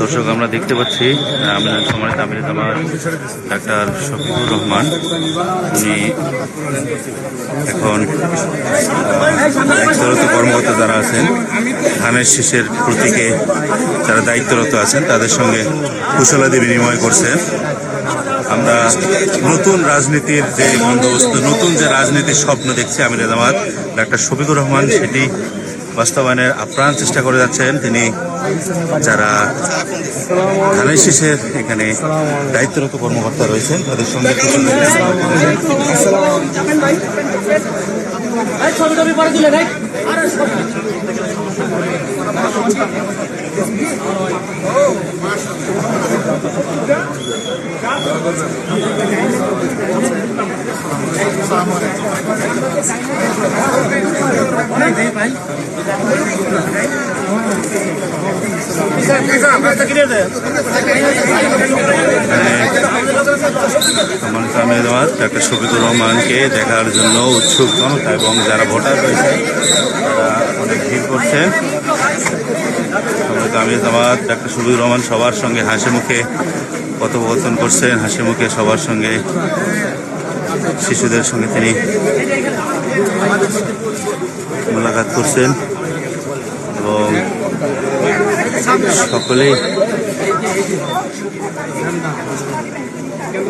দর্শক, আমরা দেখতে পাচ্ছি আমি সম্মানিত আমির আমার ডাক্তার শফিকুর রহমান। উনি এখন দায়িত্বরত কর্মকর্তা যারা আছেন, ধানের শীষের প্রতীকে যারা দায়িত্বরত আছেন, তাদের সঙ্গে কুশলাদি বিনিময় করছেন। আমরা নতুন রাজনীতির যে বন্দোবস্ত, নতুন যে রাজনীতির স্বপ্ন দেখছি আমির জামাত ডাক্তার শফিকুর রহমান, সেটি বাস্তবায়নের আপ্রাণ চেষ্টা করে যাচ্ছেন তিনি, যারা ধানের শীষের এখানে দায়িত্বরত কর্মকর্তা রয়েছেন, তাদের সঙ্গে ভাই আমির জামাত ডাক্তার শফিকুর রহমানকে দেখার জন্য উৎসুক এবং যারা ভোটার রয়েছে, তারা অনেক ভিড় করছে। সম্মানিত আমির জামাত ডাক্তার শফিকুর রহমান সবার সঙ্গে হাসি মুখে কথোপকথন করছেন। হাসি মুখে সবার সঙ্গে শিশুদের সঙ্গে তিনি মোলাকাত করছেন। এবং সকলেই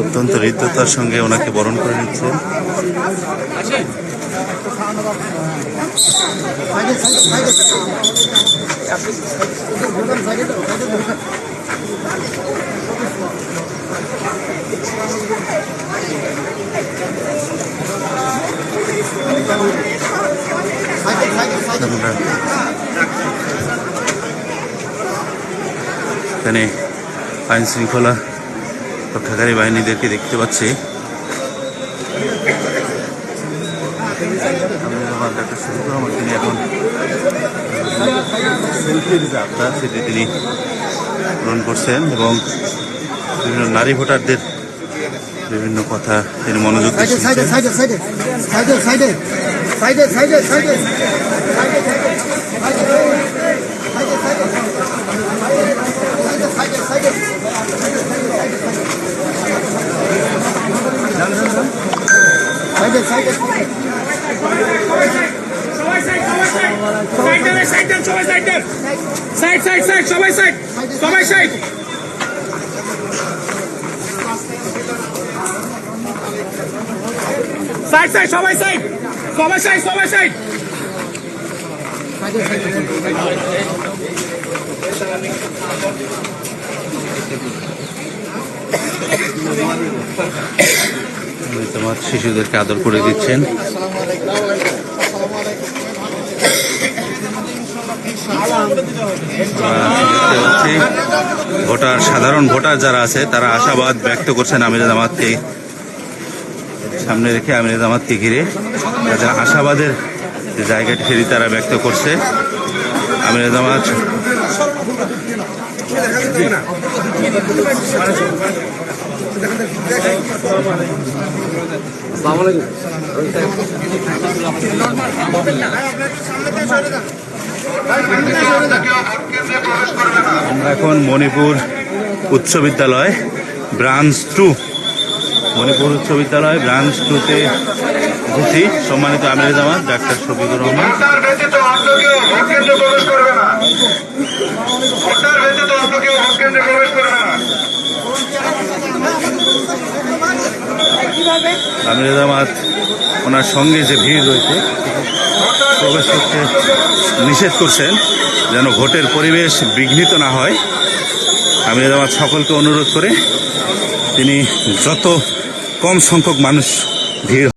অত্যন্ত হৃদ্যতার সঙ্গে ওনাকে বরণ করে নিচ্ছেন। আমরা এখানে আইন শৃঙ্খলা রক্ষাকারী বাহিনীদেরকে দেখতে পাচ্ছি। তিনি এখন সেটি তিনি পূরণ করছেন এবং বিভিন্ন নারী ভোটারদের বিভিন্ন কথা তিনি মনোযোগ দিয়ে দেন সবাই সাইড সাইড সাইড সাইড সবাই সাইড সবাই সাইড। সাইড সাইড, সবাই সাইড সবাই সাইড সবাই সাইড। তোমার শিশুদেরকে আদর করে দিচ্ছেন দেখতে পাচ্ছি ভোটার, সাধারণ ভোটার যারা আছে, তারা আশাবাদ ব্যক্ত করছেন আমির জামাতকে। সামনে রেখে আমির জামাতকে ঘিরে তাদের আশাবাদের জায়গাটি ফেরি তারা ব্যক্ত করছে। আমির জামাত আমরা এখন মণিপুর উচ্চ বিদ্যালয়, ব্রাঞ্চ টু। মণিপুর উচ্চ বিদ্যালয়, ব্রাঞ্চ টুতে এসেছি সম্মানিত আমির জামান ডাক্তার শফিকুর রহমান। আমির জামাত, ওনার সঙ্গে যে ভিড় রয়েছে প্রবেশ করতে নিষেধ করছেন যেন ভোটের পরিবেশ বিঘ্নিত না হয়। আমি আমার সকলকে অনুরোধ করে তিনি যত কম সংখ্যক মানুষ ভিড়